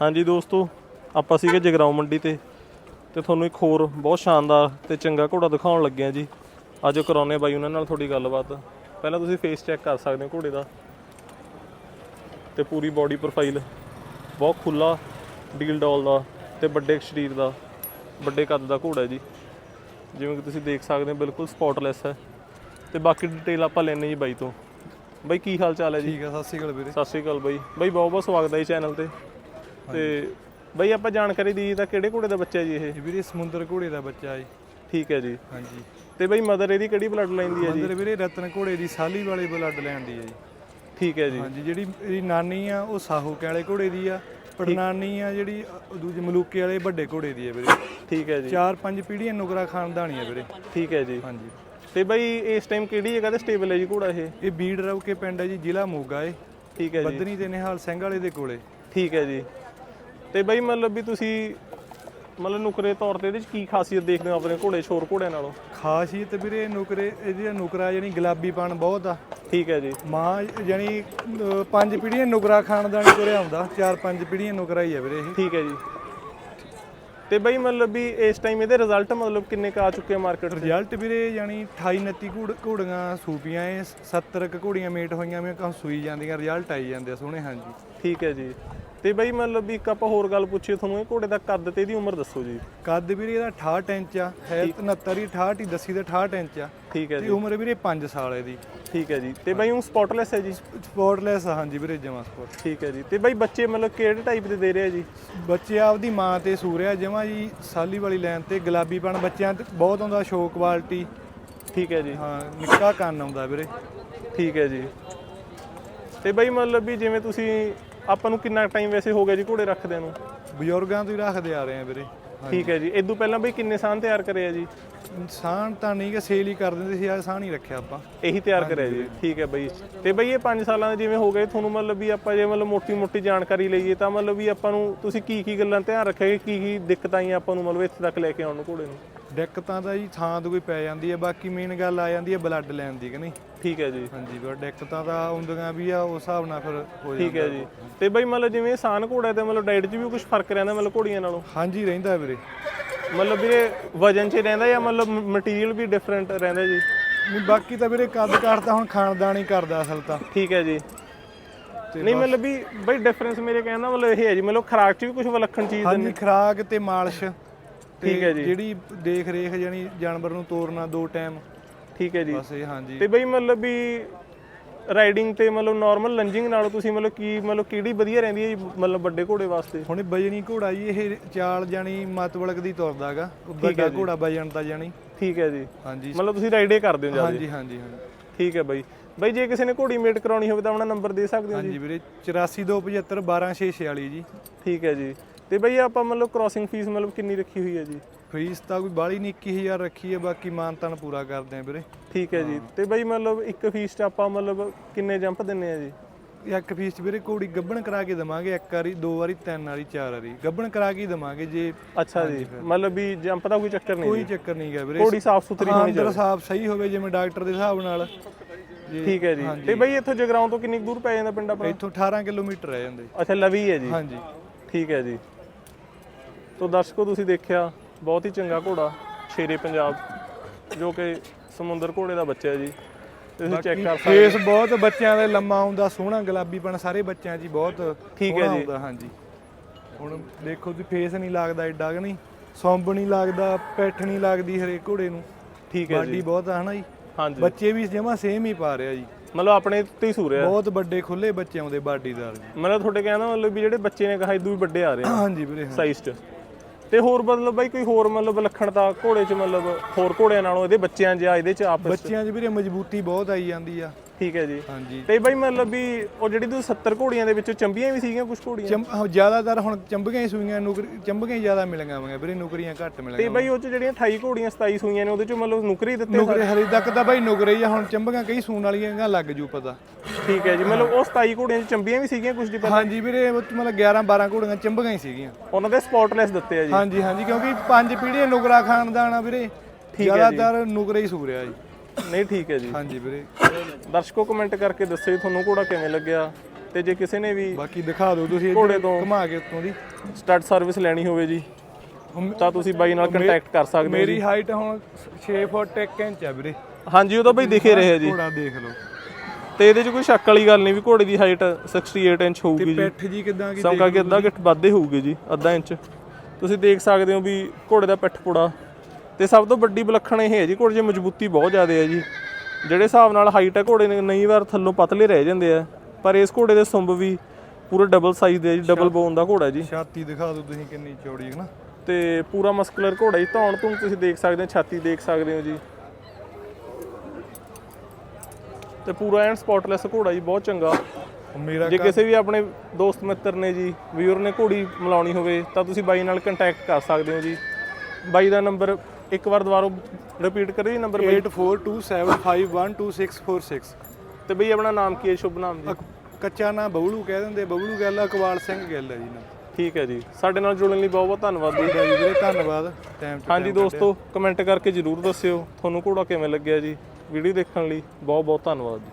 ਹਾਂਜੀ ਦੋਸਤੋ ਆਪਾਂ ਸੀਗੇ ਜਗਰਾਉਂ ਮੰਡੀ ਤੇ ਤੇ ਤੁਹਾਨੂੰ ਇੱਕ ਹੋਰ ਬਹੁਤ ਸ਼ਾਨਦਾਰ ਤੇ ਚੰਗਾ ਘੋੜਾ ਦਿਖਾਉਣ ਲੱਗੇ ਆ ਜੀ। ਅੱਜ ਕਰਾਉਨੇ ਬਾਈ ਉਹਨਾਂ ਨਾਲ ਤੁਹਾਡੀ ਗੱਲਬਾਤ। ਪਹਿਲਾਂ ਤੁਸੀਂ ਫੇਸ ਚੈੱਕ ਕਰ ਸਕਦੇ ਹੋ ਘੋੜੇ ਦਾ। ਤੇ ਪੂਰੀ ਬਾਡੀ ਪ੍ਰੋਫਾਈਲ ਬਹੁਤ ਖੁੱਲਾ ਡੀਲ ਡੋਲ ਦਾ ਤੇ ਵੱਡੇ ਸਰੀਰ ਦਾ ਵੱਡੇ ਕੱਦ ਦਾ ਘੋੜਾ ਹੈ ਜੀ। ਜਿਵੇਂ ਕਿ ਤੁਸੀਂ ਦੇਖ ਸਕਦੇ ਹੋ ਬਿਲਕੁਲ ਸਪੌਟਲੈਸ ਹੈ। ਤੇ ਬਾਕੀ ਡਿਟੇਲ ਆਪਾਂ ਲੈਣੇ ਜੀ ਬਾਈ ਤੋਂ। ਬਾਈ ਕੀ ਹਾਲ ਚਾਲ ਹੈ ਜੀ? ਠੀਕ ਆ ਸਤਿ ਸ਼੍ਰੀ ਅਕਾਲ ਵੀਰੇ। ਸਤਿ ਸ਼੍ਰੀ ਅਕਾਲ ਬਾਈ। ਬਾਈ ਬਹੁਤ ਬਹੁਤ ਸਵਾਗਤ ਹੈ ਜੀ ਚੈਨਲ ਤੇ। ਤੇ ਬਾਈ ਆਪਾਂ ਜਾਣਕਾਰੀ ਦੀ ਤਾਂ ਕਿਹੜੇ ਘੋੜੇ ਦਾ ਬੱਚਾ ਹੈ ਜੀ ਇਹ? ਇਹ ਵੀਰੇ ਸਮੁੰਦਰ ਘੋੜੇ ਦਾ ਬੱਚਾ ਜੀ। ਠੀਕ ਹੈ ਜੀ। ਹਾਂਜੀ। ਤੇ ਬਾਈ ਮਦਰ ਇਹਦੀ ਕਿਹੜੀ ਬਲੱਡ ਲਾਈਨ ਦੀ ਹੈ ਜੀ? ਮੰਦਰ ਵੀਰੇ ਰਤਨ ਘੋੜੇ ਦੀ ਸਾਲੀ ਵਾਲੇ ਬਲੱਡ ਲੈਣ ਦੀ ਹੈ ਜੀ। ਠੀਕ ਹੈ ਜੀ। ਹਾਂਜੀ ਜਿਹੜੀ ਇਹਦੀ ਨਾਨੀ ਆ ਉਹ ਸਾਹੂ ਵਾਲੇ ਘੋੜੇ ਦੀ ਆ। ਪੜਨਾਨੀ ਆ ਜਿਹੜੀ ਦੂਜੇ ਮਲੂਕੇ ਵਾਲੇ ਵੱਡੇ ਘੋੜੇ ਦੀ ਹੈ ਵੀਰੇ। ਠੀਕ ਹੈ ਜੀ। ਚਾਰ ਪੰਜ ਪੀੜ੍ਹੀਆਂ ਨੁਕਰਾ ਖਾਨਦਾਨੀ ਆ ਵੀਰੇ। ਠੀਕ ਹੈ ਜੀ। ਹਾਂਜੀ। ਤੇ ਬਾਈ ਇਸ ਟਾਈਮ ਕਿਹੜੀ ਜਗ੍ਹਾ ਤੇ ਸਟੇਬਲ ਹੈ ਜੀ ਘੋੜਾ ਇਹ? ਇਹ ਬੀੜ ਰਵ ਕੇ ਪਿੰਡ ਹੈ ਜੀ ਜ਼ਿਲ੍ਹਾ ਮੋਗਾ ਏ। ਠੀਕ ਹੈ ਜੀ। ਬੱਦਨੀ ਤੇ ਨਿਹਾਲ ਸਿੰਘ ਵਾਲੇ ਦੇ ਕੋਲੇ। ਠੀਕ ਹੈ ਜੀ। ਤੇ ਬਾਈ ਮਤਲਬ ਵੀ ਤੁਸੀਂ ਮਤਲਬ ਨੁਕਰੇ ਤੌਰ ਤੇ ਇਹਦੇ ਚ ਕੀ ਖਾਸੀਅਤ ਦੇਖਦੇ ਹੋ ਆਪਣੇ ਘੋੜੇ ਸ਼ੋਰ ਘੋੜਿਆਂ ਨਾਲੋਂ? ਖਾਸੀਅਤ ਵੀਰੇ ਨੁਕਰੇ ਇਹਦੀ ਨੁਕਰਾ ਜਾਨੀ ਗੁਲਾਬੀਪਣ ਬਹੁਤ ਆ। ਠੀਕ ਹੈ ਜੀ। ਮਾਂ ਜਾਨੀ ਅ, ਪੰਜ ਪੀੜ੍ਹੀਆਂ ਨੁਕਰਾ ਖਾਨਦਾਨੀ ਤੁਰਿਆ ਹੁੰਦਾ ਚਾਰ ਪੰਜ ਪੀੜ੍ਹੀਆਂ ਨੁਕਰਾ ਹੀ ਆ ਵੀਰੇ ਇਹ। ਠੀਕ ਹੈ ਜੀ। ਤੇ ਬਾਈ ਮਤਲਬ ਵੀ ਇਸ ਟਾਈਮ ਇਹਦੇ ਰਿਜ਼ਲਟ ਮਤਲਬ ਕਿੰਨੇ ਕ ਆ ਚੁੱਕੇ ਆ ਮਾਰਕੀਟ 'ਚ ਰਿਜ਼ਲਟ ਵੀਰੇ ਯਾਨੀ 28 29 ਘੋੜ ਘੋੜੀਆਂ ਸੂਪੀਆਂ ਏ 70 ਕੁ ਘੋੜੀਆਂ ਮੇਟ ਹੋਈਆਂ ਮੈਂ ਕਹਾਂ ਸੂਈ ਜਾਂਦੀਆਂ ਰਿਜ਼ਲਟ ਆਈ ਜਾਂਦੇ ਆ ਸੋਹਣੇ ਹਾਂਜੀ। ਠੀਕ ਹੈ ਜੀ। ਤੇ ਬਾਈ ਮਤਲਬ ਵੀ ਇੱਕ ਆਪਾਂ ਹੋਰ ਗੱਲ ਪੁੱਛੀਏ ਤੁਹਾਨੂੰ ਇਹ ਘੋੜੇ ਦਾ ਕੱਦ ਤੇ ਇਹਦੀ ਉਮਰ ਦੱਸੋ ਜੀ। ਕੱਦ ਵੀਰੇ ਇਹਦਾ 68 ਇੰਚ ਆ ਹੈ 69 ਹੀ 68 ਹੀ ਦੱਸੀ ਤੇ 68 ਇੰਚ ਆ। ਠੀਕ ਹੈ ਤੇ ਜੀ। ਉਮਰ ਵੀਰੇ 5 ਸਾਲ ਇਹਦੀ। ਠੀਕ ਹੈ ਜੀ। ਤੇ ਬਾਈ ਉਹ ਸਪੌਟਲੈਸ ਹੈ ਜੀ? ਸਪੋਰਟਲੈਸ ਆ ਹਾਂਜੀ ਵੀਰੇ ਜਮਾ ਸਪੋਰਟ ਠੀਕ ਹੈ ਜੀ। ਤੇ ਬਾਈ ਬੱਚੇ ਮਤਲਬ ਕਿਹੜੇ ਟਾਈਪ ਦੇ ਦੇ ਰਹੇ ਆ ਜੀ? ਬੱਚੇ ਆਪਦੀ ਮਾਂ ਤੇ ਸੂਰਿਆ ਜਮਾ ਜੀ ਸਾਲੀ ਵਾਲੀ ਲਾਈਨ ਤੇ ਗੁਲਾਬੀਪਣ ਬੱਚਿਆਂ ਤੇ ਬਹੁਤ ਆਉਂਦਾ ਸ਼ੋ ਕੁਆਲਿਟੀ ਠੀਕ ਹੈ ਜੀ। ਹਾਂ ਨਿੱਕਾ ਕੰਨ ਆਉਂਦਾ ਵੀਰੇ। ਠੀਕ ਹੈ ਜੀ। ਤੇ ਬਾਈ ਮਤਲਬ ਵੀ ਜਿਵੇਂ ਤੁਸੀਂ ਆਪਾਂ ਨੂੰ ਕਿੰਨਾ ਟਾਈਮ ਵੈਸੇ ਹੋ ਗਿਆ ਜੀ ਘੋੜੇ ਰੱਖਦੇ ਨੂੰ? ਬਜ਼ੁਰਗਾਂ ਤੋਂ ਹੀ ਰੱਖਦੇ ਆ ਰਹੇ ਆ ਵੀਰੇ। ਠੀਕ ਹੈ ਜੀ। ਇਦੋਂ ਪਹਿਲਾਂ ਬਈ ਕਿੰਨੇ ਸਾਨ ਤਿਆਰ ਕਰੇ ਆ ਜੀ? ਸਾਨ ਤਾਂ ਨਹੀਂ ਕਿ ਸੇਲ ਹੀ ਕਰ ਦਿੰਦੇ ਸੀ ਆ ਸਾਨ ਹੀ ਰੱਖਿਆ ਆਪਾਂ। ਇਹੀ ਤਿਆਰ ਕਰਿਆ ਜੀ ਠੀਕ ਹੈ ਬਈ। ਤੇ ਬਈ ਇਹ 5 ਸਾਲਾਂ ਦੇ ਜਿਵੇਂ ਹੋ ਗਏ ਤੁਹਾਨੂੰ ਮਤਲਬ ਵੀ ਆਪਾਂ ਜੇ ਮਤਲਬ ਮੋਟੀ ਮੋਟੀ ਜਾਣਕਾਰੀ ਲਈਏ ਤਾਂ ਮਤਲਬ ਵੀ ਆਪਾਂ ਨੂੰ ਤੁਸੀਂ ਕੀ ਕੀ ਗੱਲਾਂ ਧਿਆਨ ਰੱਖਿਆ ਕੀ ਕੀ ਦਿੱਕਤਾਂ ਆਈਆਂ ਆਪਾਂ ਨੂੰ ਮਤਲਬ ਇੱਥੇ ਤੱਕ ਲੈ ਕੇ ਆਉਣ ਨੂੰ ਘੋੜੇ ਨੂੰ? ਦਿੱਕਤਾਂ ਤਾਂ ਜੀ ਥਾਂ ਤੋਂ ਕੋਈ ਪੈ ਜਾਂਦੀ ਹੈ ਬਾਕੀ ਮੇਨ ਗੱਲ ਆ ਜਾਂਦੀ ਹੈ ਬਲੱਡ ਲੈਣ ਦੀ ਕਿ ਨਹੀਂ? ਠੀਕ ਹੈ ਜੀ। ਹਾਂਜੀ ਪਰ ਦਿੱਕਤਾਂ ਤਾਂ ਆਉਂਦੀਆਂ ਵੀ ਆ ਉਸ ਹਿਸਾਬ ਨਾਲ ਫਿਰ ਹੋ ਠੀਕ ਜਾਂਦਾ ਹੈ ਜੀ। ਤੇ ਬਈ ਮਤਲਬ ਜਿਵੇਂ ਸਾਨ ਘੋੜਾ ਤੇ ਮਤਲਬ ਡਾਈਟ 'ਚ ਵੀ ਕੁਝ ਫ਼ਰਕ ਰਹਿੰਦਾ ਮਤਲਬ ਘੋੜੀਆਂ ਨਾਲੋਂ? ਹਾਂਜੀ ਰਹਿੰਦਾ ਵੀਰੇ। ਮਤਲਬ ਵੀਰੇ ਵਜਨ 'ਚ ਰਹਿੰਦਾ ਜਾਂ ਮਤਲਬ ਮਟੀਰੀਅਲ ਵੀ ਡਿਫਰੈਂਟ ਰਹਿੰਦਾ ਜੀ? ਨਹੀਂ ਬਾਕੀ ਤਾਂ ਵੀਰੇ ਕੱਦ ਕਾਠ ਤਾਂ ਹੁਣ ਖਾਨਦਾਨ ਹੀ ਕਰਦਾ ਅਸਲ ਤਾਂ। ਠੀਕ ਹੈ ਜੀ। ਨਹੀਂ ਮਤਲਬ ਵੀ ਬਈ ਡਿਫਰੈਂਸ ਮੇਰੇ ਕਹਿਣ ਦਾ ਮਤਲਬ ਇਹ ਹੈ ਜੀ ਮਤਲਬ ਖਰਾਕ 'ਚ ਵੀ ਕੁਝ ਵਿਲੱਖਣ ਚੀਜ਼ ਹਾਂਜੀ ਖਰਾਕ ਤੇ ਮਾਲਿਸ਼। ਠੀਕ ਹੈ ਜੀ। ਜਿਹੜੀ ਦੇਖ ਰੇਖ ਜਾਨੀ ਜਾਨਵਰ ਨੂੰ ਤੋਰਨਾ ਦੋ ਟਾਈਮ। ਠੀਕ ਹੈ ਜੀ। ਬਸ ਇਹ ਹਾਂਜੀ। ਤੇ ਬਈ ਮਤਲਬ ਵੀ ਰਾਈਡਿੰਗ ਤੇ ਮਤਲਬ ਨਾਰਮਲ ਲੰਜਿੰਗ ਨਾਲੋਂ ਤੁਸੀਂ ਮਤਲਬ ਕੀ ਮਤਲਬ ਕਿਹੜੀ ਵਧੀਆ ਰਹਿੰਦੀ ਹੈ ਜੀ ਮਤਲਬ ਵੱਡੇ ਘੋੜੇ ਵਾਸਤੇ? ਹੁਣ ਇਹ ਬਜਣੀ ਘੋੜਾ ਜੀ ਇਹ ਚਾਲ ਜਾਨੀ ਮਤਵਲਕ ਦੀ ਤੁਰਦਾਗਾ ਵੱਡਾ ਘੋੜਾ ਬਜਣ ਦਾ ਜਾਨੀ ਠੀਕ ਹੈ ਜੀ। ਹਾਂਜੀ। ਮਤਲਬ ਤੁਸੀਂ ਰਾਈਡੇ ਕਰਦੇ ਹੋ ਜ਼ਿਆਦਾ? ਹਾਂਜੀ ਹਾਂਜੀ ਹਾਂਜੀ। ਠੀਕ ਹੈ ਬਈ। ਬਈ ਜੇ ਕਿਸੇ ਨੇ ਘੋੜੀ ਮੇਟ ਕਰਾਉਣੀ ਹੋਵੇ ਤਾਂ ਆਪਣਾ ਨੰਬਰ ਦੇ ਸਕਦੇ ਹੋ ਜੀ? ਹਾਂਜੀ ਵੀਰੇ 8427 12646 ਜੀ। ਠੀਕ ਹੈ ਜੀ। ਤੇ ਬਈ ਆਪਾਂ ਮਤਲਬ ਕ੍ਰਾਸਿੰਗ ਫੀਸ ਮਤਲਬ ਕਿੰਨੀ ਰੱਖੀ ਹੋਈ ਹੈ ਜੀ? ਫੀਸ ਤਾਂ ਕੋਈ ਬਾਲੀ ਨਹੀਂ 21000 ਰੱਖੀ ਹੈ ਬਾਕੀ ਮਾਨਤਾਨ ਪੂਰਾ ਕਰਦੇ ਆ ਵੀਰੇ। ਠੀਕ ਹੈ ਜੀ ਤੇ ਬਈ ਮਤਲਬ ਇੱਕ ਫੀਸ 'ਚ ਆਪਾਂ ਮਤਲਬ ਕਿੰਨੇ ਜੰਪ ਦਿੰਨੇ ਆ ਜੀ? ਇੱਕ ਫੀਸ 'ਚ ਵੀਰੇ ਕੋੜੀ ਗੱਬਣ ਕਰਾ ਕੇ ਦਵਾਂਗੇ ਇੱਕ ਵਾਰੀ ਦੋ ਵਾਰੀ ਤਿੰਨ ਵਾਰੀ ਚਾਰ ਵਾਰੀ। ਗੱਬਣ ਕਰਾ ਕੇ ਹੀ ਦਵਾਂਗੇ ਜੇ ਅੱਛਾ ਜੀ ਮਤਲਬ ਵੀ ਜੰਪ ਦਾ ਕੋਈ ਚੱਕਰ ਨਹੀਂ ਕੋਈ ਚੱਕਰ ਨਹੀਂ ਗਾ ਵੀਰੇ। ਘੋੜੀ ਸਾਫ਼ ਸੁਥਰੀ ਹਾਂ, ਹੋਣੀ ਅੰਦਰ ਸਾਫ਼ ਸਹੀ ਹੋਵੇ ਜਿਵੇਂ ਡਾਕਟਰ ਦੇ ਹਿਸਾਬ ਨਾਲ। ਠੀਕ ਹੈ ਜੀ। ਤੇ ਬਈ ਇੱਥੋਂ ਜਗਰਾਉਂ ਤੋਂ ਕਿੰਨੀ ਦੂਰ ਪੈ ਜਾਂਦਾ ਪਿੰਡ ਆਪਣਾ? ਇੱਥੋਂ 18 ਕਿਲੋਮੀਟਰ ਰਹਿ ਜਾਂਦੇ। ਅੱਛਾ ਲਵੀ ਹੈ ਜੀ। ਹਾਂਜੀ। ਠੀਕ ਹੈ ਜੀ। ਤੋ ਦਰਸ਼ਕੋ ਤੁਸੀਂ ਦੇਖਿਆ ਬਹੁਤ ਹੀ ਚੰਗਾ ਘੋੜਾ ਸ਼ੇਰੇ ਪੰਜਾਬ ਜੋ ਕਿ ਸਮੁੰਦਰ ਘੋੜੇ ਦਾ ਬੱਚਾ ਹੈ ਜੀ। ਤੁਸੀਂ ਚੈੱਕ ਕਰ ਸਕਦੇ ਫੇਸ ਬਹੁਤ ਬੱਚਿਆਂ ਦੇ ਲੰਮਾ ਆਉਂਦਾ ਸੋਹਣਾ ਗੁਲਾਬੀਪਣ ਸਾਰੇ ਬੱਚਿਆਂ 'ਚ ਹੀ ਬਹੁਤ ਠੀਕ ਹੈ ਜੀ। ਹਾਂਜੀ। ਹੁਣ ਦੇਖੋ ਤੁਸੀਂ ਫੇਸ ਨਹੀਂ ਲੱਗਦਾ ਏਡਾ ਕਿ ਨਹੀਂ ਸੌਂਬ ਨਹੀਂ ਲੱਗਦਾ ਪੈਠ ਨਹੀਂ ਲੱਗਦੀ ਹਰੇਕ ਘੋੜੇ ਨੂੰ। ਠੀਕ ਹੈ ਬਾਡੀ ਬਹੁਤ ਆ ਹਨਾ ਜੀ? ਹਾਂਜੀ। ਬੱਚੇ ਵੀ ਜਮਾ ਸੇਮ ਹੀ ਪਾ ਰਿਹਾ ਜੀ। ਮਤਲਬ ਆਪਣੇ ਤੇ ਹੀ ਸੂਰਿਆ ਬਹੁਤ ਵੱਡੇ ਖੁੱਲੇ ਬੱਚੇ ਆਉਂਦੇ ਬਾਡੀਦਾਰ ਜੀ। ਮਤਲਬ ਤੁਹਾਡੇ ਕਹਿੰਦਾ ਮਤਲਬ ਵੀ ਜਿਹੜੇ ਬੱਚੇ ਨੇ ਕਹਾ ਇਦੋਂ ਵੀ ਵੱਡੇ ਆ ਰਹੇ ਹਾਂਜੀ ਵੀਰੇ। ਸਾਈਜ਼ 'ਚ। ਤੇ ਹੋਰ ਮਤਲਬ ਬਾਈ ਕੋਈ ਹੋਰ ਮਤਲਬ ਵਿਲੱਖਣਤਾ ਘੋੜੇ 'ਚ ਮਤਲਬ ਹੋਰ ਘੋੜਿਆਂ ਨਾਲੋਂ ਇਹਦੇ ਬੱਚਿਆਂ 'ਚ ਆ, ਇਹਦੇ 'ਚ ਆਪਸ 'ਚ? ਬੱਚਿਆਂ 'ਚ ਵੀਰੇ ਮਜ਼ਬੂਤੀ ਬਹੁਤ ਆਈ ਜਾਂਦੀ ਆ। ਠੀਕ ਹੈ ਜੀ। ਹਾਂਜੀ। ਤੇ ਬਾਈ ਮਤਲਬ ਵੀ ਉਹ ਜਿਹੜੀ ਤੁਸੀਂ 70 ਘੋੜੀਆਂ ਦੇ ਵਿੱਚੋਂ ਚੰਬੀਆਂ ਵੀ ਸੀਗੀਆਂ ਕੁਝ ਘੋੜੀਆਂ? ਚੰਬ ਹਾਂ, ਜ਼ਿਆਦਾਤਰ ਹੁਣ ਚੰਬੀਆਂ ਹੀ ਸੂਈਆਂ ਨੁਕਰੀ ਚੰਬੀਆਂ ਹੀ ਜ਼ਿਆਦਾ ਮਿਲੀਆਂ ਹੋਈਆਂ ਵੀਰੇ ਨੁਕਰੀਆਂ ਘੱਟ ਤੇ ਮਿਲੀਆਂ ਬਾਈ ਉਹ 'ਚ ਜਿਹੜੀਆਂ 28 ਘੋੜੀਆਂ 27 ਸੂਈਆਂ ਨੇ ਉਹਦੇ 'ਚ ਮਤਲਬ ਨੁਕਰੀ ਦਿੱਤੇ ਨੁਕਰੇ ਹਰੀ ਤੱਕ ਤਾਂ ਬਾਈ ਨੁਕਰੇ ਆ ਹੁਣ ਚੰਬੀਆਂ ਕਈ ਸੂਣ ਵਾਲੀਆਂ ਗਾ ਲੱਗ ਜੂ ਪਤਾ। ਠੀਕ ਹੈ ਜੀ ਮਤਲਬ ਉਹ 27 ਘੋੜੀਆਂ 'ਚ ਚੰਬੀਆਂ ਵੀ ਸੀਗੀਆਂ ਕੁਝ ਦੀ ਪਤਾ? ਹਾਂਜੀ ਵੀਰੇ ਉਹ 'ਚ ਮਤਲਬ 11 12 ਘੋੜੀਆਂ ਚੰਬੀਆਂ ਹੀ ਸੀਗੀਆਂ। ਉਹਨਾਂ ਦੇ ਸਪੌਟਲੈਸ ਦਿੱਤੇ ਆ ਜੀ। ਹਾਂਜੀ ਹਾਂਜੀ ਕਿਉਂਕਿ ਪੰਜ ਪੀੜ੍ਹੀਆਂ ਨੁਕਰਾ ਖਾਨਦਾਨ ਆ ਵੀਰੇ। ਜ਼ਿਆਦਾਤਰ ਨੁਕਰੇ ਹੀ ਸੂਰਿਆ ਜੀ। ਨਹੀਂ ਠੀਕ ਹੈ ਜੀ। ਹਾਂਜੀ ਵੀਰੇ। ਦਰਸ਼ਕੋ ਕਮੈਂਟ ਕਰਕੇ ਦੱਸਿਓ ਤੁਹਾਨੂੰ ਘੋੜਾ ਕਿਵੇਂ ਲੱਗਿਆ ਤੇ ਜੇ ਕਿਸੇ ਨੇ ਵੀ ਬਾਕੀ ਦਿਖਾ ਦਿਓ ਤੁਸੀਂ ਘੋੜੇ ਤੋਂ- ਘੁਮਾ ਕੇ ਉੱਤੋਂ ਦੀ। ਸਟੱਡ ਸਰਵਿਸ ਲੈਣੀ ਹੋਵੇ ਜੀ ਤਾਂ ਤੁਸੀਂ ਬਾਈ ਨਾਲ ਕੰਟੈਕਟ ਕਰ ਸਕਦੇ ਹੋ ਮੇਰੀ ਹਾਈਟ ਹੁਣ 6 ਫੁੱਟ 1 ਇੰਚ ਹੈ ਵੀਰੇ। ਹਾਂਜੀ ਉਹ ਤਾਂ ਬਈ ਦਿਖੇ ਰਹੇ ਜੀ। ਘੋੜਾ ਦੇਖ ਲਓ। ਤੇ ਇਹਦੇ 'ਚ ਕੋਈ ਸ਼ੱਕ ਵਾਲੀ ਗੱਲ ਨਹੀਂ ਵੀ ਘੋੜੇ ਦੀ ਹਾਈਟ 68 ਇੰਚ ਹੋਊਗੀ ਜੀ। ਪਿੱਠ ਜੀ ਕਿਦਾਂ ਕੀ ਸਮਕਾ ਕੇ ਅੱਧਾ ਗਿੱਠ ਵੱਧੇ ਹੋਊਗੀ ਜੀ ਅੱਧਾ ਇੰਚ। ਤੁਸੀਂ ਦੇਖ ਸਕਦੇ ਹੋ ਵੀ ਘੋੜੇ ਦਾ ਪਿੱਠ ਪੁੜਾ ਤੇ ਸਭ ਤੋਂ ਵੱਡੀ ਵਿਲੱਖਣ ਇਹ ਹੈ ਜੀ ਘੋੜੇ 'ਚ ਮਜ਼ਬੂਤੀ ਬਹੁਤ ਜ਼ਿਆਦਾ ਹੈ ਜੀ। ਜਿਹੜੇ ਹਿਸਾਬ ਨਾਲ ਹਾਈਟ ਹੈ ਘੋੜੇ ਨੇ ਕਈ ਵਾਰ ਥੱਲੋਂ ਪਤਲੇ ਰਹਿ ਜਾਂਦੇ ਆ ਪਰ ਇਸ ਘੋੜੇ ਦੇ ਸੁੰਬ ਵੀ ਪੂਰੇ ਡਬਲ ਸਾਈਜ਼ ਦੇ ਜੀ ਡਬਲ ਬੋਨ ਦਾ ਘੋੜਾ ਜੀ। ਛਾਤੀ ਦਿਖਾ ਦਿਓ ਤੁਸੀਂ ਕਿੰਨੀ ਚੌੜੀ ਹੈ ਨਾ। ਤੇ ਪੂਰਾ ਮਸਕੂਲਰ ਘੋੜਾ ਜੀ ਧੌਣ ਧੂਣ ਤੁਸੀਂ ਦੇਖ ਸਕਦੇ ਹੋ ਛਾਤੀ ਦੇਖ ਸਕਦੇ ਹੋ ਜੀ। ਤੇ ਪੂਰਾ ਐਨ ਸਪੌਟਲੈਸ ਘੋੜਾ ਜੀ ਬਹੁਤ ਚੰਗਾ। ਮੇਰਾ ਜੇ ਕਿਸੇ ਵੀ ਆਪਣੇ ਦੋਸਤ ਮਿੱਤਰ ਨੇ ਜੀ ਵੀਰ ਨੇ ਘੋੜੀ ਮਿਲਾਉਣੀ ਹੋਵੇ ਤਾਂ ਤੁਸੀਂ ਬਾਈ ਨਾਲ ਕੰਟੈਕਟ ਕਰ ਸਕਦੇ ਹੋ ਜੀ। ਬਾਈ ਦਾ ਨੰਬਰ ਇੱਕ ਵਾਰ ਦੁਬਾਰਾ ਰਿਪੀਟ ਕਰਿਓ ਜੀ ਨੰਬਰ ਬਾਈ। 8427512646 ਤੇ ਬਈ ਆਪਣਾ ਨਾਮ ਕੀ ਹੈ ਸ਼ੁਭ ਨਾਮ ਜੀ? ਅਕ- ਕੱਚਾ ਨਾ ਬਬਲੂ ਕਹਿ ਦਿੰਦੇ ਬਬਲੂ ਗੱਲ ਆ ਕਵਾਲ ਸਿੰਘ ਗੱਲ ਹੈ ਜੀ ਨਾ। ਠੀਕ ਹੈ ਜੀ। ਸਾਡੇ ਨਾਲ ਜੁੜਨ ਲਈ ਬਹੁਤ ਬਹੁਤ ਧੰਨਵਾਦ ਜੀ। ਠੀਕ ਹੈ ਜੀ ਵੀਰੇ ਧੰਨਵਾਦ। ਟਾਈਮ ਹਾਂਜੀ ਦੋਸਤੋ ਕਮੈਂਟ ਕਰਕੇ ਜਰੂਰ ਦੱਸਿਓ ਤੁਹਾਨੂੰ ਘੋੜਾ ਕਿਵੇਂ ਲੱਗਿਆ ਜੀ? ਵੀਡੀਓ ਦੇਖਣ ਲਈ ਬਹੁਤ ਬਹੁਤ ਧੰਨਵਾਦ ਜੀ।